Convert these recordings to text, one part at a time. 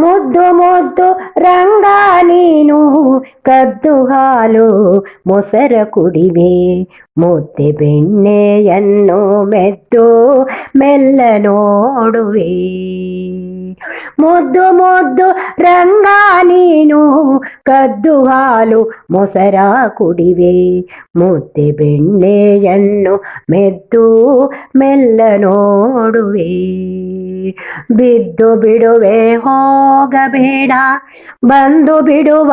ಮುದ್ದು ಮುದ್ದು ರಂಗ ನೀನು, ಕದ್ದು ಹಾಲು ಮೊಸರ ಕುಡಿವೆ. ಮುದ್ದೆ ಬೆಣ್ಣೆಯನ್ನು ಮೆದ್ದು ಮೆಲ್ಲ ನೋಡುವೆ. ಮುದ್ದು ಮುದ್ದು ರಂಗ ನೀನು, ಕದ್ದು ಹಾಲು ಮೊಸರ ಕುಡಿವೆ. ಮುದ್ದೆ ಬೆಣ್ಣೆಯನ್ನು ಮೆದ್ದು ಮೆಲ್ಲ ನೋಡುವೆ. ಬಿದ್ದು ಬಿಡುವೆ ಹೋಗಬೇಡ, ಬಂದು ಬಿಡುವ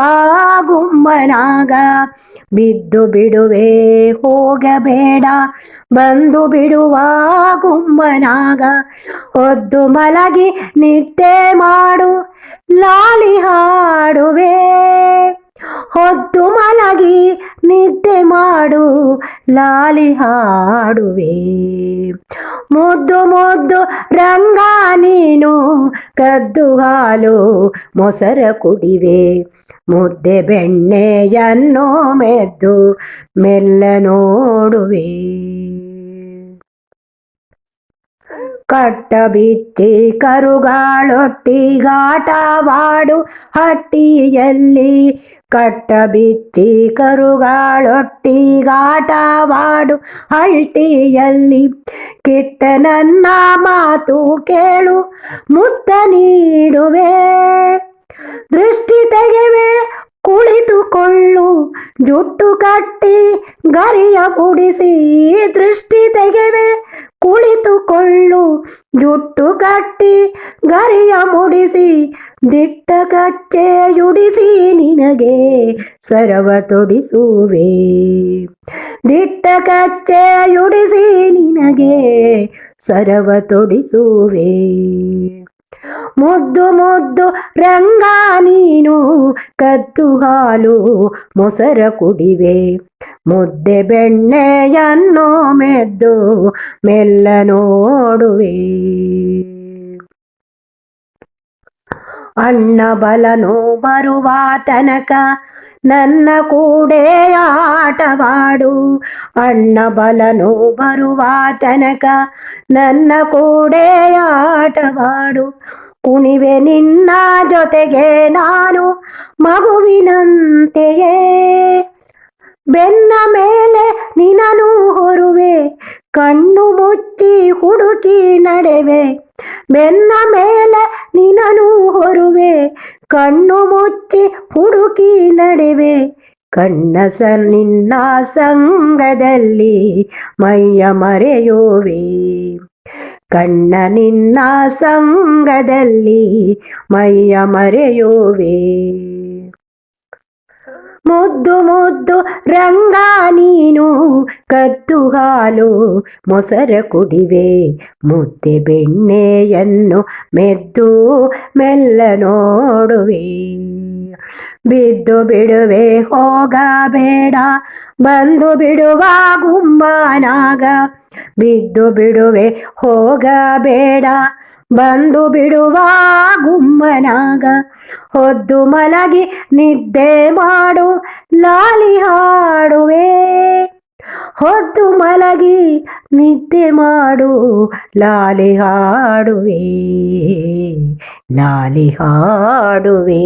ಗುಮ್ಮನಾಗ. ಬಿದ್ದು ಬಿಡುವೆ ಹೋಗಬೇಡ, ಬಂದು ಬಿಡುವ ಗುಮ್ಮನಾಗ. ಒದ್ದು ಮಲಗಿ ನಿದ್ದೆ ಮಾಡು, ಲಾಲಿ ಹಾಡುವೆ. ಹೊದ್ದು ಮಲಗಿ ನಿದ್ದೆ ಮಾಡು, ಲಾಲಿ ಹಾಡುವೆ. ಮುದ್ದು ಮುದ್ದು ರಂಗ ನೀನು, ಕದ್ದು ಹಾಲು ಮೊಸರ ಕುಡಿವೆ. ಮುದ್ದೆ ಬೆಣ್ಣೆಯನ್ನು ಮೆದ್ದು ಮೆಲ್ಲ ನೋಡುವೆ. ಕಟ್ಟ ಬಿತ್ತಿ ಕರುಗಾಳೊಟ್ಟಿಗಾಟವಾಡು ಹಟ್ಟಿಯಲ್ಲಿ ಕಟ್ಟ ಬಿತ್ತಿ ಕರುಗಾಳೊಟ್ಟಿಗಾಟವಾಡು. ಹಳ್ಟಿಯಲ್ಲಿ ಕೆಟ್ಟ ನನ್ನ ಮಾತು ಕೇಳು ಮುತ್ತ ನೀಡುವೆ. ದೃಷ್ಟಿ ಕುಳಿತುಕೊಳ್ಳು ಜುಟ್ಟು ಕಟ್ಟಿ ಗರಿಯ ಮುಡಿಸಿ ದೃಷ್ಟಿ ತೆಗೆವೆ ಕುಳಿತುಕೊಳ್ಳು ಜುಟ್ಟು ಕಟ್ಟಿ ಗರಿಯ ಮುಡಿಸಿ, ದಿಟ್ಟ ಕಚ್ಚೆಯುಡಿಸಿ ನಿನಗೆ ಸರವ ತೊಡಿಸುವೆ. ದಿಟ್ಟ ಕಚ್ಚೆಯುಡಿಸಿ ನಿನಗೆ ಸರವ ತೊಡಿಸುವೆ. ಮುದ್ದು ಮುದ್ದು ರಂಗ ನೀನು ಕದ್ದು ಹಾಲು ಮೊಸರ ಕುಡಿವೆ. ಮುದ್ದೆ ಬೆಣ್ಣೆಯನ್ನು ಮೆದ್ದು ಮೆಲ್ಲ ನೋಡುವೆ. ಅಣ್ಣ ಬಲನು ಬರುವ ತನಕ ನನ್ನ ಕೂಡೆ ಆಟವಾಡು. ಅಣ್ಣ ಬಲನು ಬರುವ ತನಕ ನನ್ನ ಕೂಡೆ ಆಟವಾಡು. ಕುಣಿವೆ ನಿನ್ನ ಜೊತೆಗೆ ನಾನು ಮಗುವಿನಂತೆಯೇ. ಬೆನ್ನ ಮೇಲೆ ನಿನನು ಹೊರುವೆ, ಕಣ್ಣು ಮುಚ್ಚಿ ಹುಡುಕಿ ನಡೆವೆ. ಬೆನ್ನ ಮೇಲೆ ನಿನನು ಹೊರುವೆ ಕಣ್ಣು ಮುಚ್ಚಿ ಹುಡುಕಿ ನಡೆವೆ. ಕಣ್ಣ ಸ ನಿನ್ನ ಸಂಗದಲ್ಲಿ ಮೈಯ ಮರೆಯುವೆ. ಕಣ್ಣ ನಿನ್ನ ಸಂಗದಲ್ಲಿ ಮೈಯ ಮರೆಯುವೆ. ಮುದ್ದು ಮುದ್ದು ರಂಗ ಕದ್ದು ಹಾಲು ಮೊಸರ ಕುಡಿವೆ. ಮುದ್ದೆ ಬೆಣ್ಣೆಯನ್ನು ಮೆದ್ದು ಮೆಲ್ಲ ನೋಡುವೆ. ಬಿದ್ದು ಬಿಡುವೆ ಹೋಗಬೇಡ, ಬಂದು ಬಿಡುವ ಗುಮ್ಮನಾಗ ಬಿದ್ದು ಬಿಡುವೆ ಹೋಗಬೇಡ, ಬಂದು ಬಿಡುವ ಗುಮ್ಮನಾಗ ಹೊದ್ದು ಮಲಗಿ ನಿದ್ದೆ ಮಾಡು, ಲಾಲಿ ಹೊದ್ದು ಮಲಗಿ ನಿದ್ದೆ ಮಾಡು ಲಾಲಿ ಹಾಡುವೆ ಲಾಲಿ ಹಾಡುವೆ.